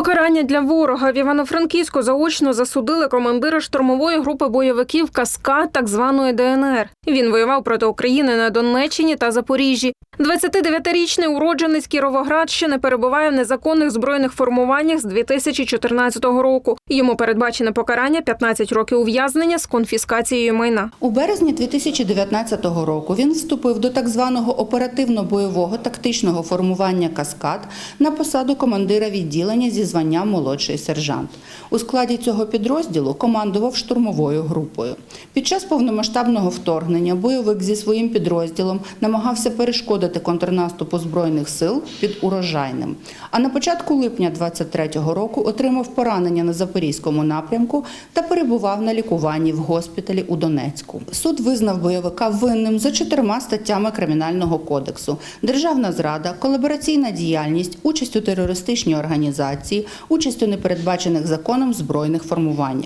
Покарання для ворога в Івано-Франківську заочно засудили командира штурмової групи бойовиків Каскад так званої ДНР. Він воював проти України на Донеччині та Запоріжжі. 29-річний уродженець Кіровоградщини перебуває в незаконних збройних формуваннях з 2014 року. Йому передбачене покарання 15 років ув'язнення з конфіскацією майна. У березні 2019 року він вступив до так званого оперативно-бойового тактичного формування «Каскад» на посаду командира відділення зі званням молодший сержант. У складі цього підрозділу командував штурмовою групою. Під час повномасштабного вторгнення бойовик зі своїм підрозділом намагався перешкодити контрнаступу збройних сил під урожайним. А на початку липня 23-го року отримав поранення на запорізькому напрямку та перебував на лікуванні в госпіталі у Донецьку. Суд визнав бойовика винним за чотирма статтями Кримінального кодексу: державна зрада, колабораційна діяльність, участь у терористичній організації, участь у непередбачених законом збройних формуваннях.